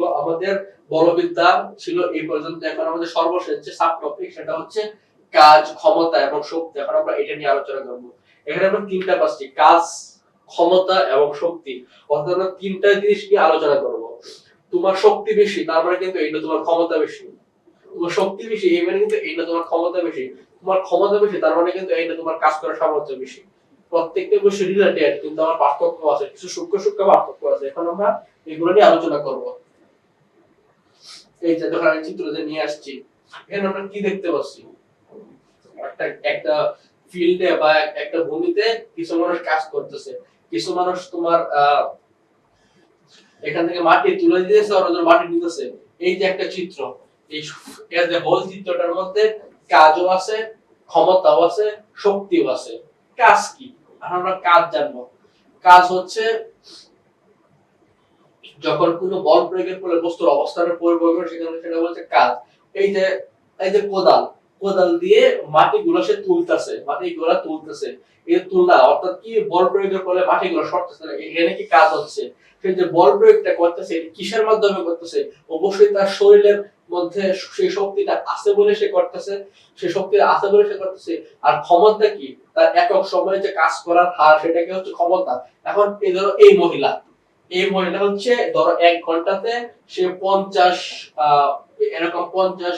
তো আমাদের বলবিদ্যা ছিল এই পর্যন্ত। এখন আমাদের সর্বশেষ যে সাব টপিক সেটা হচ্ছে কাজ, ক্ষমতা এবং শক্তি। এখন আমরা এটা নিয়ে আলোচনা করব। এখানে আমরা তিনটা পাচ্ছি, কাজ, ক্ষমতা এবং শক্তি। অর্থাৎ আমরা তিনটা জিনিস নিয়ে আলোচনা করব। তোমার শক্তি বেশি, তার মানে কিন্তু এইটা তোমার ক্ষমতা বেশি। তোমার শক্তি বেশি, এই মানে কিন্তু এইটা তোমার ক্ষমতা বেশি। তোমার ক্ষমতা বেশি, তার মানে কিন্তু এইটা তোমার কাজ করার সামর্থ্য বেশি। প্রত্যেকটা বসে রিলেটেড কিন্তু আমার পার্থক্য আছে, কিছু সূক্ষ্ম সূক্ষ্ম পার্থক্য আছে। এখন আমরা এগুলো নিয়ে আলোচনা করব। এই যে ধর আমি চিত্র যে নিয়ে আসছি, এখানে আমরা কি দেখতে পাচ্ছি? একটা একটা ফিল্ডে বা একটা ভূমিতে কিছু মানুষ কাজ করতেছে। কিছু মানুষ তোমার এখান থেকে মাটি তুলে দিতেছে আর ওদের মাটি নিতেছে। এই যে একটা চিত্র, এই যে হোল চিত্রটার মধ্যে কাজও আছে, ক্ষমতাও আছে, শক্তিও আছে। কাজ কি? আমরা কাজ জানব। কাজ হচ্ছে যখন কোনো বল প্রয়োগের ফলে বস্তুর অবস্থানের পরিবর্তন সেখানে সেটা বলছে কাজ। এই যে এই যে কোদাল কোদাল দিয়ে মাটি গুলো সে তুলতেছে মাটি গুলা তুলতেছে। এই তুলনা, অর্থাৎ কি বল প্রয়োগের ফলে মাটি গুলো সরতেছে এখানে কি কাজ হচ্ছে? সে যে বল প্রয়োগটা করতেছে কিসের মাধ্যমে করতেছে? অবশ্যই তার শরীরের মধ্যে সেই শক্তিটা আছে বলে সে করতেছে, সে শক্তি আছে বলে সে করতেছে। আর ক্ষমতা কি? তার একক সময়ে যে কাজ করার হার, সেটাকে হচ্ছে ক্ষমতা। এখন এই ধরো এই মহিলা। এই মহিলা হচ্ছে, ধরো এক ঘন্টাতে সে পঞ্চাশ এরকম পঞ্চাশ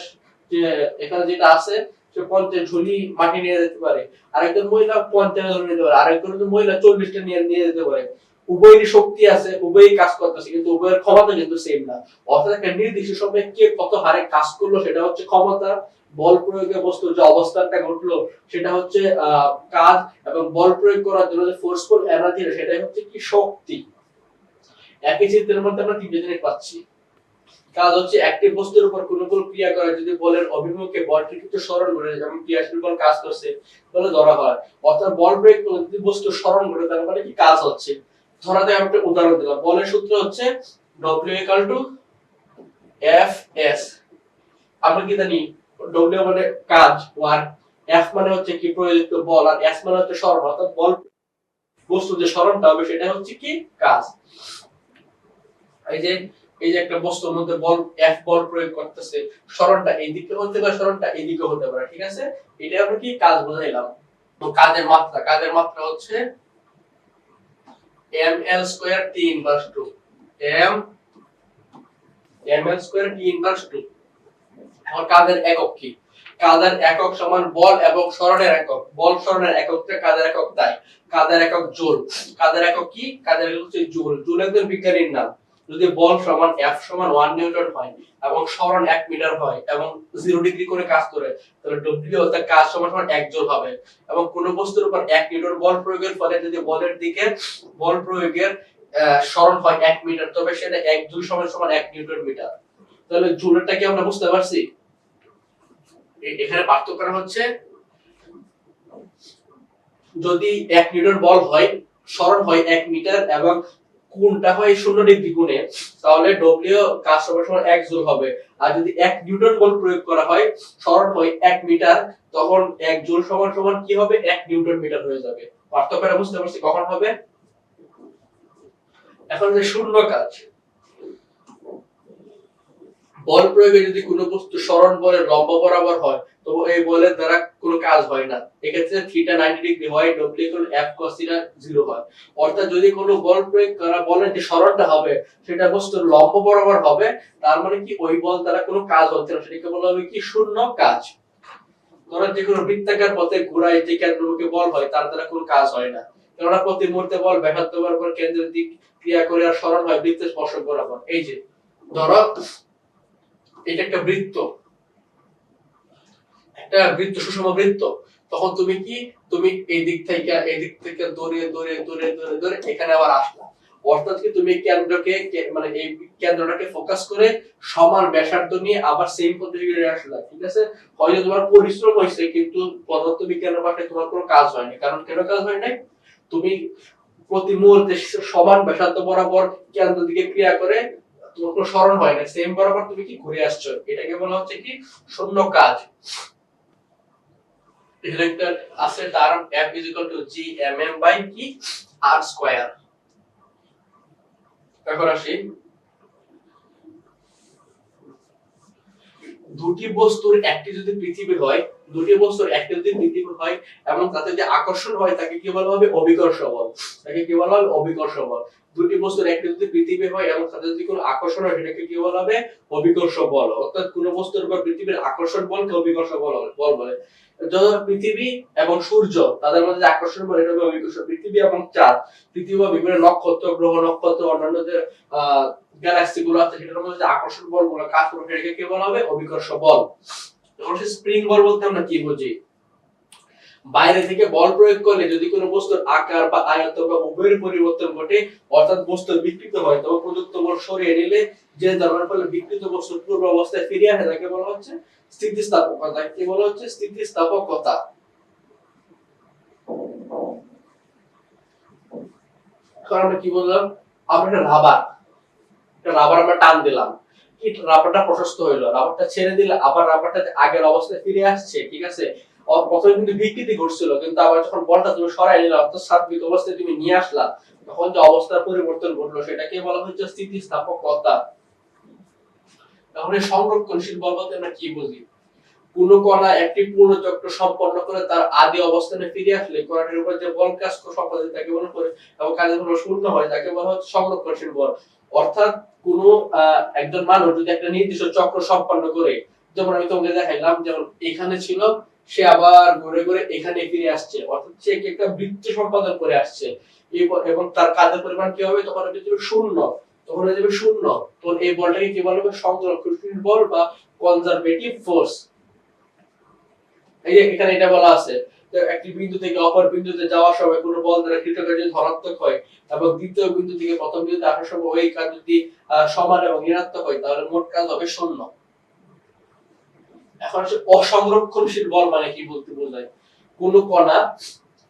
এখানে যেটা আছে, সে পঞ্চাশ ঝুলি মাটি নিয়ে যেতে পারে। আরেকজন মহিলা পঞ্চাশ ঝুলি নিতে পারে, আরেকজন মহিলা চল্লিশটা নিয়ে নিয়ে যেতে পারে। উভয়েরই শক্তি আছে, উভয়ই কাজ করতেছে, কিন্তু উভয়ের ক্ষমতা কিন্তু সেম না। অর্থাৎ একটা নির্দিষ্ট সময়ে কে কত হারে কাজ করল, সেটা হচ্ছে ক্ষমতা, বল প্রয়োগে বস্তু যে অবস্থানটা ঘটলো, সেটা হচ্ছে কাজ এবং বল প্রয়োগ করার জন্য যে ফোর্সফুল এনার্জি সেটাই হচ্ছে কি শক্তি। একই চিত্রের মধ্যে আমরা তিনটে জিনিস পাচ্ছি। কাজ হচ্ছে একটি বস্তুর উপর কোনো কোনো ক্রিয়া করে, যদি বলের অভিমুখে বলটি কিন্তু স্মরণ করে যেমন ক্রিয়াশীল বল কাজ করছে তাহলে ধরা হয়। অর্থাৎ বল করে যদি বস্তু স্মরণ করে তার মানে কি কাজ হচ্ছে? ধরা যায় একটা উদাহরণ দিলাম। বলের সূত্র হচ্ছে W equal to F S আমরা কি জানি? ডব্লিউ মানে কাজ ওয়ার্ক এফ মানে হচ্ছে কি? প্রয়োজিত বল, আর এস মানে হচ্ছে স্মরণ অর্থাৎ বল বস্তু যে স্মরণটা হবে সেটা হচ্ছে কি? কাজ। এই যে এই যে একটা বস্তুর মধ্যে বল এফ বল প্রয়োগ করতেছে, স্মরণটা এই দিকে হতে পারে, স্মরণটা এই দিকে হতে পারে, ঠিক আছে? এটা আমরা কি কাজ বুঝাইলাম? তো কাজের মাত্রা কাজের মাত্রা হচ্ছে M L square T inverse two M M L square T inverse two এখন কাজের একক কি? কাজের একক সমান বল এবং স্মরণের একক, বল স্মরণের এককটা কাজের একক তাই? কাজের একক জোল, কাজের একক কি? কাজের একক হচ্ছে জোল জোল একজন বিজ্ঞানীর নাম। যদি বল সমান এফ সমান ওয়ান নিউটন হয় এবং স্মরণ এক মিটার হয় এবং জিরো ডিগ্রি করে কাজ করে তাহলে ডব্লিউ অর্থাৎ কাজ সমান সমান এক জোল হবে। এবং কোন বস্তুর উপর এক নিউটন বল প্রয়োগের ফলে যদি বলের দিকে বল প্রয়োগের আহ, স্মরণ হয় এক মিটার তবে সেটা এক জুল সমান সমান এক নিউটন মিটার। তাহলে জুলটা কি আমরা বুঝতে পারছি? এখানে পার্থক্যটা হচ্ছে যদি এক নিউটন বল হয় স্মরণ হয় এক মিটার এবং কোণটা হয় শূন্য ডিগ্রি কোণে তাহলে ডব্লিউ কাজ সমান সমান এক জুল হবে। আর যদি এক নিউটন বল প্রয়োগ করা হয়, স্মরণ হয় এক মিটার, তখন এক জুল সমান সমান কি হবে? এক নিউটন মিটার হয়ে যাবে। পার্থক্যটা বুঝতে পারছি, কখন হবে? এখন যে শূন্য কাজ। বল প্রয়োগে যদি কোনো বস্তু স্মরণ বলে লম্ব বরাবর হয় তবে এই বলের দ্বারা কোনো কাজ হয় না। এক্ষেত্রে থিটা নাইনটি ডিগ্রি হয় W equal F theta zero হয়। অর্থাৎ যদি কোনো বল প্রয়োগ করা বলের যে স্মরণটা হবে, সেটা বস্তুর লম্ব বরাবর হবে, তার মানে কি ওই বল দ্বারা কোনো কাজ হচ্ছে না। সেটাকে বলা হবে কি শূন্য কাজ। ধরো যে কোনো বৃত্তাকার পথে ঘোরায় যে কেন্দ্রমুখী বল হয়, তার দ্বারা কোনো কাজ হয় না। কেননা প্রতি মুহূর্তে বল ব্যাঘাত বরাবর কেন্দ্রের দিক ক্রিয়া করে আর স্মরণ হয় বৃত্তের স্পর্শক বরাবর। এই যে, ধরো, এটা একটা বৃত্ত। বৃত্ত, সুষম বৃত্ত। তখন তুমি কি? তুমি এই দিক থেকে, এই দিক থেকে দৌড়ে দৌড়ে দৌড়ে দৌড়ে দৌড়ে এখানে আবার আসলা। অর্থাৎ কি তুমি কেন্দ্রকে মানে এই কেন্দ্রটাকে ফোকাস করে সমান ব্যাসার্ধ নিয়ে আবার সেম পদ্ধতি আসলা, ঠিক আছে? হয়তো তোমার পরিশ্রম হয়েছে, কিন্তু পদার্থ বিজ্ঞানের পাশে তোমার কোনো কাজ হয়নি। কারণ কেন কাজ হয় নাই? তুমি প্রতি মুহূর্তে সমান ব্যাসার্ধ বরাবর কেন্দ্র দিকে ক্রিয়া করে তোমার কোনো স্মরণ হয় না সেম বরাবর তুমি কি ঘুরে আসছো? এটাকে বলা হচ্ছে কি? শূন্য কাজ। রিলেক্টর আছে তার F G R স্কয়ার এখন আসি। দুটি বস্তুর একটি যদি পৃথিবী হয়, দুটি বস্তুর একটি যদি পৃথিবী হয়, এবং তাতে যে আকর্ষণ হয়, তাকে কি বলা হবে? অভিকর্ষ বল তাকে কি বলা হবে? অভিকর্ষ বল দুটি বস্তুর একটি যদি পৃথিবী হয় এবং তাদের যদি কোনো আকর্ষণ হয়, সেটাকে কি বলা হবে? অভিকর্ষ বল। অর্থাৎ কোনো বস্তুর উপর পৃথিবীর আকর্ষণ বলকে অভিকর্ষ বল বল বলে যখন পৃথিবী এবং সূর্য, তাদের মধ্যে আকর্ষণ বল এটা হবে অভিকর্ষ। পৃথিবী এবং চাঁদ, পৃথিবী বা বিভিন্ন নক্ষত্র, গ্রহ, নক্ষত্র, অন্যান্য যে গ্যালাক্সি গুলো আছে, সেটার মধ্যে আকর্ষণ বলগুলো কাজ করবে, সেটাকে কি বলা হবে? অভিকর্ষ বল। স্প্রিং বল বলতে আমরা কি বুঝি? বাইরে থেকে বল প্রয়োগ করলে যদি কোনো বস্তুর আকার বা আয়তন বা উভয়ের পরিবর্তন ঘটে, অর্থাৎ বস্তু বিকৃত হয় তবে প্রযুক্ত বল সরিয়ে নিলে যে ধর্মের ফলে বিকৃত বস্তুর পূর্ব অবস্থায় ফিরে আসে তাকে বলা হচ্ছে স্থিতিস্থাপকতা। কি বলা হচ্ছে? স্থিতিস্থাপকতা। কারণ কি বললাম? আমরা একটা রাবার একটা রাবার আমরা টান দিলাম। কি? রাবারটা প্রশস্ত হইল। রাবারটা ছেড়ে দিলে আবার রাবারটা আগের অবস্থায় ফিরে আসছে, ঠিক আছে? প্রথমে কিন্তু বিকৃতি ঘটছিল, কিন্তু আবার যখন বলটা তুমি সরাই নিলে, অর্থাৎ অবস্থায় তুমি নিয়ে আসলা, তখন যে অবস্থার পরিবর্তন ঘটলো সেটাকে বলা হচ্ছে স্থিতিস্থাপকতা তাহলে সংরক্ষণশীল বল বলতে আমরা কি বুঝি? কোন কণা একটি পূর্ণ চক্র সম্পন্ন করে তার আদি অবস্থানে ফিরে আসলে কণাটির উপর যে বল কাজ করে সম্পাদন তাকে মনে করে এবং কাজের কোনো শূন্য হয় তাকে বলা হচ্ছে সংরক্ষণশীল বল। অর্থাৎ কোন একজন মানুষ যদি একটা নির্দিষ্ট চক্র সম্পন্ন করে, যেমন আমি তোমাকে দেখাইলাম, যেমন এখানে ছিল সে আবার ঘুরে ঘুরে এখানে ফিরে আসছে। অর্থাৎ সে একটা বৃত্ত সম্পাদন করে আসছে। এবং তার কাজের পরিমাণ কি হবে? তখন যাবে শূন্য। তখন হয়ে যাবে শূন্য। তখন এই বলটাকে কি বলা হবে? সংরক্ষণশীল বল বা কনজারভেটিভ ফোর্স এই যে এখানে এটা বলা আছে একটি বিন্দু থেকে অপর বিন্দুতে যাওয়ার সময় কোনো বল দ্বারা যদি ধনাত্মক হয়। এবং দ্বিতীয় বিন্দু থেকে প্রথম বিন্দুতে আসার সময় ওই কাজ যদি সমান এবং ঋণাত্মক হয়। তাহলে মোট কাজ হবে শূন্য। এখন হচ্ছে অসংরক্ষণশীল বল মানে কি বলতে বোঝায়? কোন কণা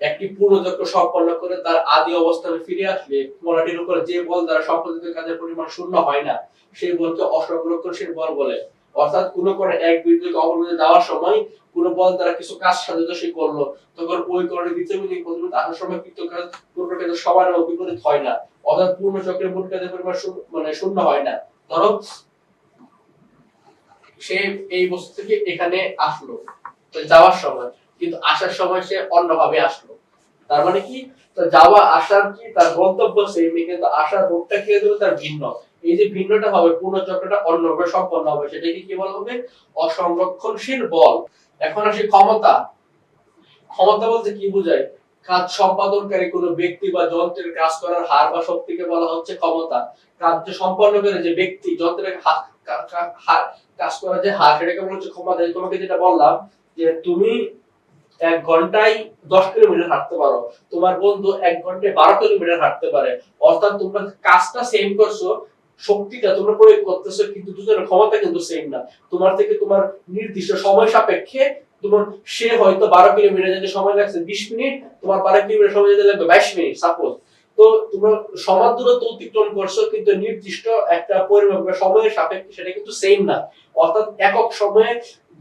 একটি পূর্ণচক্র সম্পন্ন করে তার আদি অবস্থানে ফিরে আসলে কণাটির উপর যে বল দ্বারা সম্পাদিত কাজের পরিমাণ শূন্য হয় না, সেই বলকে অসংরক্ষণশীল বল বলে। অর্থাৎ কোন কণা এক বিন্দু থেকে অপর বিন্দুতে যাওয়ার সময় কোন বল দ্বারা কিছু কাজ সাধিত সে করল, তখন ওই কণাটি দ্বিতীয় বিন্দু বিন্দুতে আসার সময় কৃত কাজ পূর্ণ কাজের সমান বিপরীত হয় না। অর্থাৎ পূর্ণ চক্রের মোট কাজের পরিমাণ মানে শূন্য হয় না। ধরো সে এই বস্তু থেকে এখানে আসলো যাওয়ার সময়। কিন্তু আসার সময় সে অন্যভাবে আসলো। তার মানে কি? যাওয়া, আসার কি তার গন্তব্য সেম কিন্তু আসার রূপটা কি হলো? তার ভিন্ন। এই যে ভিন্নটা হবে পূর্ণ চক্রটা অন্যভাবে, সম্পন্ন হবে, সেটাকে কি বলা হবে? অসংরক্ষণশীল বল। এখন আসি ক্ষমতা। ক্ষমতা বলতে কি বোঝায়? কাজ সম্পাদনকারী কোনো ব্যক্তি বা যন্ত্রের কাজ করার হার বা শক্তিকে বলা হচ্ছে ক্ষমতা। কার্য সম্পন্ন করে যে ব্যক্তি, যন্ত্রের কাজ করার যে হার সেটাকে বলা হচ্ছে ক্ষমতা তোমাকে যেটা বললাম যে তুমি এক ঘন্টায় দশ কিলোমিটার হাঁটতে পারো। তোমার বন্ধু এক ঘন্টায় বারো কিলোমিটার হাঁটতে পারে। অর্থাৎ তোমরা কাজটা সেম করছ, শক্তিটা তোমরা প্রয়োগ করতেছো, কিন্তু দুজনের ক্ষমতা কিন্তু সেম না। তোমার থেকে তোমার নির্দিষ্ট সময় সাপেক্ষে তোমার সে হয়তো বারো কিলোমিটার যেতে সময় লাগছে, বিশ মিনিট, তোমার বারো কিলোমিটার সময় যেতে লাগবে বাইশ মিনিট সাপোজ তো তোমরা দূরত্ব অতিক্রম করছ, কিন্তু নির্দিষ্ট একটা বা সময়ের সাপেক্ষে সেটা কিন্তু সেম না। অর্থাৎ একক সময়ে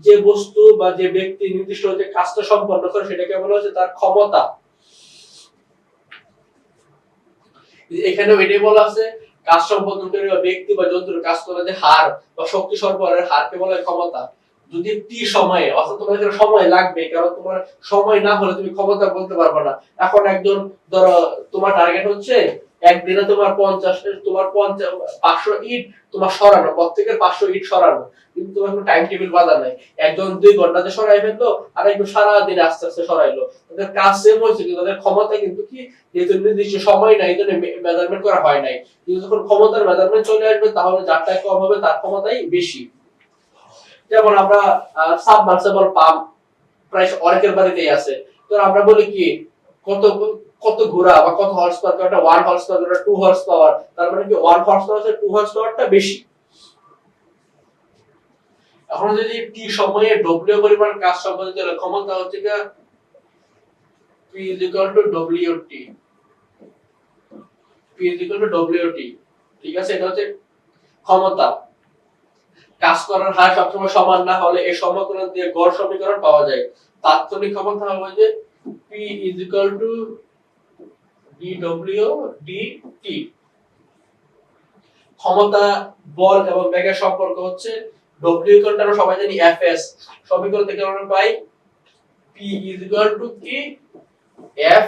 যে বস্তু বা যে ব্যক্তি নির্দিষ্ট যে কাজটা সম্পন্ন করে, সেটাকে বলা হচ্ছে তার ক্ষমতা। এখানেও এটাই বলা আছে কাজ সম্পাদনকারী বা ব্যক্তি বা যন্ত্রের কাজ করার যে হার বা শক্তি সরবরাহের হারকে বলা হয় ক্ষমতা। যদি টি সময়ে, অর্থাৎ তোমার এখানে সময় লাগবে কারণ তোমার সময় না হলে তুমি ক্ষমতা বলতে পারবে না। এখন একজন, ধরো, তোমার টার্গেট হচ্ছে, একদিনে তোমার পঞ্চাশ তোমার পঞ্চাশ, পাঁচশো ইট তোমার সরানো, প্রত্যেকের পাঁচশো ইট সরানো। কিন্তু তোমার কোনো টাইম টেবিল বাধা নাই। একজন দুই ঘন্টাতে সরাই ফেলল, আর একজন সারা দিন আস্তে আস্তে সরাইলো। তাদের কাজ সেম হয়েছে, কিন্তু তাদের ক্ষমতা কিন্তু কি? যেহেতু নির্দিষ্ট সময় নাই জন্য মেজারমেন্ট করা হয় নাই। কিন্তু যখন ক্ষমতার মেজারমেন্ট চলে আসবে, তাহলে যারটাই কম হবে, তার ক্ষমতাই বেশি। যেমন আমরা সাবমার্সেবল পাম্প প্রায় অনেকের বাড়িতেই আছে। তো আমরা বলি কি, কত কত ঘোরা বা কত হর্স পাওয়ার একটা one horse power two horse power তার মানে কি one horse power two horse পাওয়ারটা বেশি। এখন যদি টি সময়ে ডব্লিউ পরিমাণ কাজ সম্পাদিত ক্ষমতা হচ্ছে গা P is equal to WT P is equal to WT ঠিক আছে? এটা হচ্ছে ক্ষমতা। কাজ করার হার সবসময় সমান না হলে এই সমীকরণ দিয়ে গড় সমীকরণ পাওয়া যায়। তাৎক্ষণিক ক্ষমতা হবে যে P is equal to dW dt ক্ষমতা, বল এবং বেগের সম্পর্ক হচ্ছে ডব্লিউ ইকুয়াল আমরা সবাই জানি এস সমীকরণ থেকে আমরা পাই পি ইজ ইকুয়াল টু কি? এফ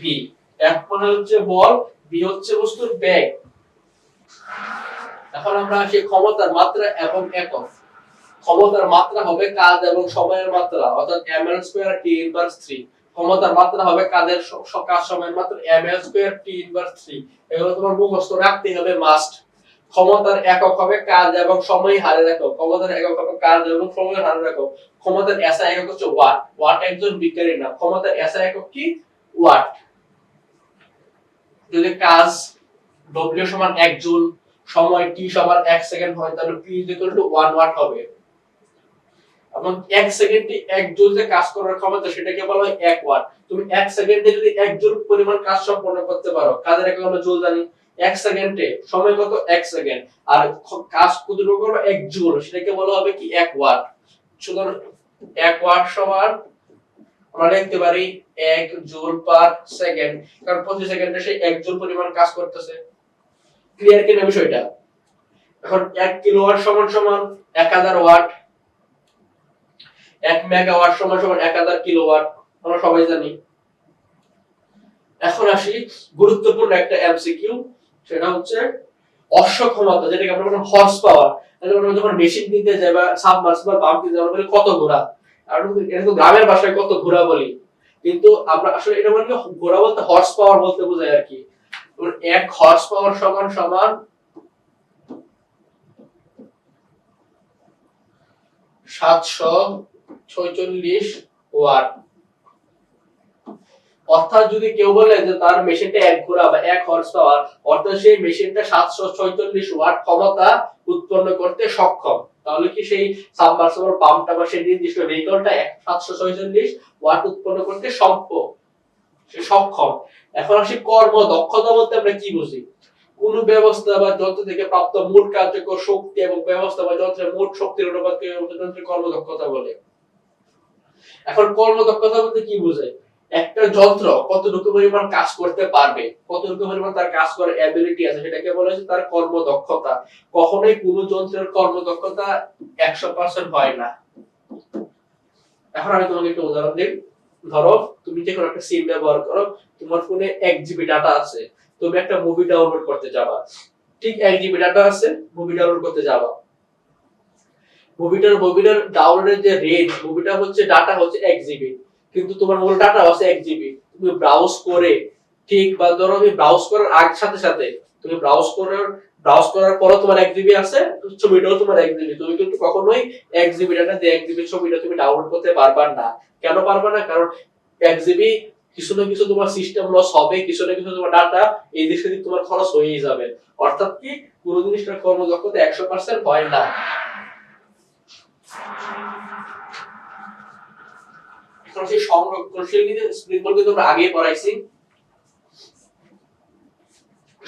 ভি এফ মানে হচ্ছে বল ভি হচ্ছে বস্তুর বেগ। এখন আমরা আসি ক্ষমতার মাত্রা এবং একক। ক্ষমতার মাত্রা হবে কাজ এবং সময়ের মাত্রা, অর্থাৎ M L square T inverse three ক্ষমতার মাত্রা হবে কাজের কাজ সময়ের মাত্রা M L square T inverse three এগুলো তোমার মুখস্থ রাখতে হবে মাস্ট ক্ষমতার একক হবে কাজ এবং সময় হারে একক। ক্ষমতার একক হবে কাজ এবং সময়ের হারের একক। ক্ষমতার এসআই একক হচ্ছে ওয়াট ওয়াট একজন বিজ্ঞানী না ক্ষমতার এসআই একক কি? ওয়াট যদি কাজ ডব্লিউ সমান এক জুল সময় টি সমান এক সেকেন্ড হয়, তাহলে P is equal to one watt হবে। এবং এক সেকেন্ডে এক জুল যে কাজ করার ক্ষমতা সেটাকে বলা হয় এক ওয়াট তুমি এক সেকেন্ডে যদি এক জুল পরিমাণ কাজ সম্পন্ন করতে পারো কাজের একক আমরা জুল জানি? এক সেকেন্ডে সময় কত? এক সেকেন্ড আর কাজ কতটুকু করব? এক জুল। সেটাকে বলা হবে কি? এক ওয়াট সুতরাং এক ওয়াট সমান, আমরা লিখতে পারি এক জুল পার সেকেন্ড কারণ প্রতি সেকেন্ডে সে এক জুল পরিমাণ কাজ করতেছে। ক্লিয়ার কিনা বিষয়টা? এখন এক কিলোওয়াট সমান সমান এক হাজার ওয়াট এক মেগাওয়াট সমান সমান এক হাজার কিলোওয়াট আমরা সবাই জানি। এখন আসি গুরুত্বপূর্ণ একটা এমসিকিউ সেটা হচ্ছে অশ্ব ক্ষমতা, যেটাকে আমরা বলি হর্স পাওয়ার আমরা যখন মেশিন কিনতে যাই বা সাবমার্সিবল পাম্প কিনতে যাই বলি কত ঘোড়া? আর এটা তো গ্রামের ভাষায় কত ঘোড়া বলি। কিন্তু আমরা আসলে এটা কি ঘোড়া বলতে হর্স পাওয়ার বলতে বোঝায় আর কি। এক হর্স পাওয়ার সমান সমান সাতশো ছয়চল্লিশ ওয়াট। অর্থাৎ যদি কেউ বলে যে তার মেশিনটা এক ঘোড়া বা এক হর্স পাওয়ার অর্থাৎ সেই মেশিনটা সাতশো ছয়চল্লিশ ওয়াট ক্ষমতা উৎপন্ন করতে সক্ষম, তাহলে কি সেই সাবমার্সিবল পাম্পটা বা সেই নির্দিষ্ট ভেহিকলটা সাতশো ছয়চল্লিশ ওয়াট উৎপন্ন করতে সম্ভব সে সক্ষম। এখন আসি কর্ম, দক্ষতা বলতে আমরা কি বুঝি? কোন ব্যবস্থা বা যন্ত্র থেকে প্রাপ্ত মোট কার্যকর শক্তি এবং ব্যবস্থা বা যন্ত্রের মোট শক্তির অনুপাতকে যন্ত্রের কর্মদক্ষতা বলে? এখন কর্মদক্ষতা বলতে কি বোঝায়? একটা যন্ত্র কতটুকু পরিমাণ কাজ করতে পারবে, কতটুকু পরিমাণ তার কাজ করার অ্যাবিলিটি আছে সেটাকে বলা হচ্ছে তার কর্মদক্ষতা কখনোই কোন যন্ত্রের কর্মদক্ষতা একশো পার্সেন্ট হয় না। এখন আমি তোমাকে একটা উদাহরণ দিই। ধরো, তুমি যে একটা সিম ব্যবহার করো, তোমার ফোনে এক জিবি ডাটা আছে, তুমি একটা মুভি ডাউনলোড করতে যাবা। ঠিক এক জিবি ডাটা আছে মুভি ডাউনলোড করতে যাবা। মুভিটার মুভিটার ডাউনলোডের যে রেঞ্জ মুভিটা হচ্ছে ডাটা হচ্ছে এক জিবি কিন্তু তোমার মূল ডাটা আছে এক জিবি তুমি ব্রাউজ করে, ঠিক, বা ধরো, তুমি ব্রাউজ করার আগ সাথে সাথে, তুমি ব্রাউজ করার ব্রাউজ করার পরও তোমার এক জিবি আছে ছবিটাও তোমার এক জিবি তুমি কিন্তু কখনোই এক জিবি ডাটা দিয়ে এক জিবি ছবিটা তুমি ডাউনলোড করতে পারবা না। কেন পারবা না? কারণ এক জিবি কিছু না কিছু তোমার সিস্টেম লস হবে, কিছু না কিছু তোমার ডাটা এই দিক সেদিক তোমার খরচ হয়েই যাবে। অর্থাৎ কি? কোনো জিনিসটার কর্মদক্ষতা একশো পার্সেন্ট হয় না। সংরক্ষণশীল স্প্রিংবল কিন্তু আমরা আগেই পড়াইছি।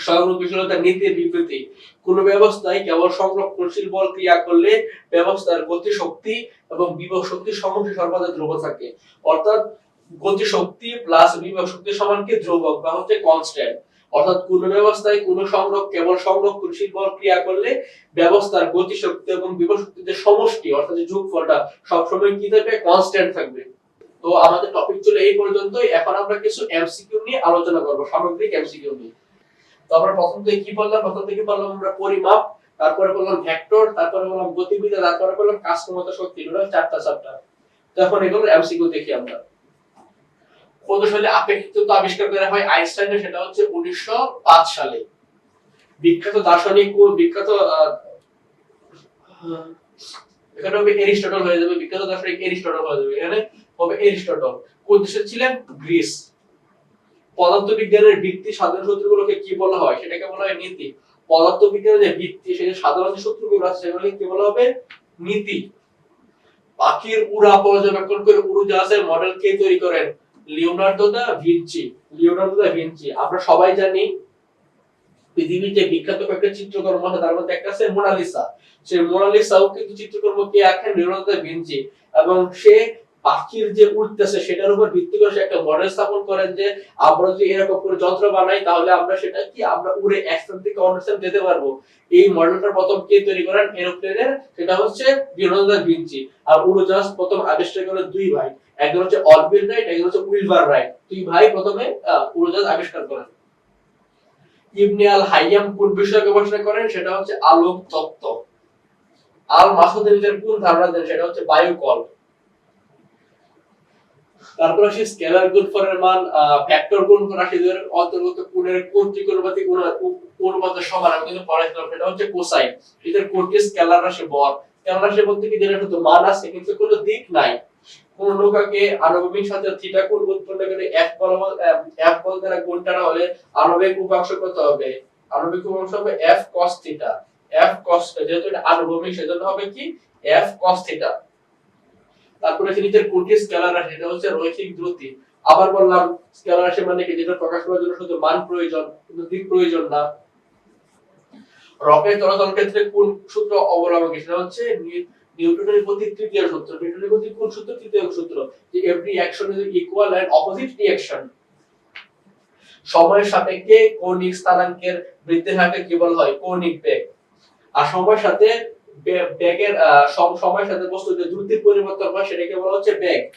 সংরক্ষণশীলতার নীতির বিবৃতি। কোন ব্যবস্থায় কেবল সংরক্ষণশীল বল ক্রিয়া করলে ব্যবস্থার গতি শক্তি এবং বিভব শক্তি সমষ্টি সর্বদা ধ্রুব থাকে। অর্থাৎ গতি শক্তি প্লাস বিভব শক্তি সমান কি ধ্রুবক বা হচ্ছে কনস্ট্যান্ট অর্থাৎ কোন ব্যবস্থায় কোন সংরক্ষ কেবল সংরক্ষণশীল বল ক্রিয়া করলে ব্যবস্থার গতি শক্তি এবং বিভব শক্তির যে সমষ্টি, অর্থাৎ যোগফলটা সবসময় কি থাকবে? কনস্ট্যান্ট থাকবে। তো আমাদের টপিক ছিল এই পর্যন্তই। এখন আমরা কিছু এমসিকিউ নিয়ে আলোচনা করব, সামগ্রিক এমসিকিউ নিয়ে। আমরা প্রথম থেকে কি বললাম? প্রথম থেকে বললাম আমরা পরিমাপ, তারপরে বললাম ভেক্টর তারপরে বললাম গতিবিদ্যা, তারপরে বললাম কাজ ক্ষমতা শক্তি, এগুলো চারটা চ্যাপ্টার তো এখন এগুলো এমসিকিউ দেখি আমরা। প্রদর্শনী আপেক্ষিকতত্ত্ব আবিষ্কার করা হয় আইনস্টাইনের, সেটা হচ্ছে উনিশশো পাঁচ সালে। বিখ্যাত দার্শনিক ও বিখ্যাত এখানে হবে এরিস্টটল হয়ে যাবে। বিখ্যাত দার্শনিক এরিস্টটল হয়ে যাবে। এখানে হবে এরিস্টটল। কোন দেশে ছিলেন? গ্রিস। পদার্থবিজ্ঞানের ভিত্তি সাধারণ সূত্রগুলোকে কি বলা হয়? সেটাকে বলা হয় নীতি। পদার্থবিজ্ঞানের যে ভিত্তি, সেই সাধারণ যে সূত্রগুলো আছে, সেগুলোকে কি বলা হবে? নীতি। পাখির উড়া পর্যবেক্ষণ করে উড়োজাহাজের মডেল কে তৈরি করেন? Leonardo da Vinci. Leonardo da Vinci. আমরা সবাই জানি পৃথিবীর যে বিখ্যাত কয়েকটা চিত্রকর্ম আছে, তার মধ্যে একটা আছে মোনালিসা। সেই মোনালিসাও কিন্তু চিত্রকর্ম কে আঁকেন লিওনার্দো দা ভিঞ্চি। এবং সে পাখির যে উঠতেছে, সেটার উপর ভিত্তি করে একটা মডেল স্থাপন করেন যে, আমরা যদি এরকম করে যন্ত্র বানাই, তাহলে আমরা সেটা কি, আমরা উড়ে এক স্থান থেকে অন্য স্থান যেতে পারব? এই মডেলটা প্রথম কে তৈরি করেন? এরোপ্লেনের সেটা হচ্ছে দা ভিঞ্চি আর উড়োজাহাজ প্রথম আবিষ্কার করেন দুই ভাই। একজন হচ্ছে অরবিন রাইট একজন হচ্ছে উইলবার রাইট দুই ভাই প্রথমে উড়োজাহাজ আবিষ্কার করেন। ইবনে আল হাইয়াম কোন বিষয়ে গবেষণা করেন? সেটা হচ্ছে আলোক তত্ত্ব। আল মাসুদ নিজের কোন ধারণা দেন, সেটা হচ্ছে বায়ুকল তারপর আসি স্কেলার গুণ ফলের মান ফ্যাক্টর গুণ রাশিদের অন্তর্গত কোণের কোণ অনুপাতের সমান আমি কিন্তু পড়াইছিলাম সেটা হচ্ছে কোসাইন এদের কোনটি স্কেলার রাশি বল। স্কেলার রাশি বলতে কি? যেটা শুধু মান আছে, কিন্তু কোনো দিক নাই। কোন নৌকাকে আনুভূমিক সাথে থিটা কোণ উৎপন্ন করে এফ বল এফ বল দ্বারা গুণ টানা হলে আনুভূমিক উপাংশ কত হবে? আনুভূমিক উপাংশ হবে F cos theta F cos, যেহেতু এটা আনুভূমিক, সেজন্য হবে কি? এফ cos থিটা তারপরে ফিনিটের কোনটি স্কেলার রাশি এটা হচ্ছে রৈখিক দ্রুতি। আবার বললাম স্কেলার রাশি মানে কি, যেটা প্রকাশ করার জন্য শুধু মান প্রয়োজন, কিন্তু দিক প্রয়োজন না। রকেট চলাচল ক্ষেত্রে কোন সূত্র অবলম্বন? করে সেটা হচ্ছে নিউটনের গতির তৃতীয় সূত্র। নিউটনের গতির কোন সূত্র? তৃতীয় সূত্র। যে every action is equal and opposite reaction সময়ের সাপেক্ষে কৌণিক স্থানাঙ্কের বৃদ্ধির হারকে কি বলা হয়? কৌণিক বেগ। আর সময়ের সাথে বে- বেগের আহ, সম- সময়ের সাথে বস্তুর যে দ্রুতির পরিবর্তন হয় সেটাকে বলা হচ্ছে ব্যাগ।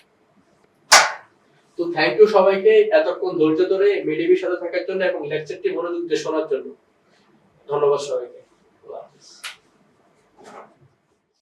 তো থ্যাংক ইউ সবাইকে এতক্ষণ ধৈর্য ধরে মেডিবির সাথে থাকার জন্য এবং লেকচারটি মনোযোগ দিয়ে শোনার জন্য। ধন্যবাদ সবাইকে।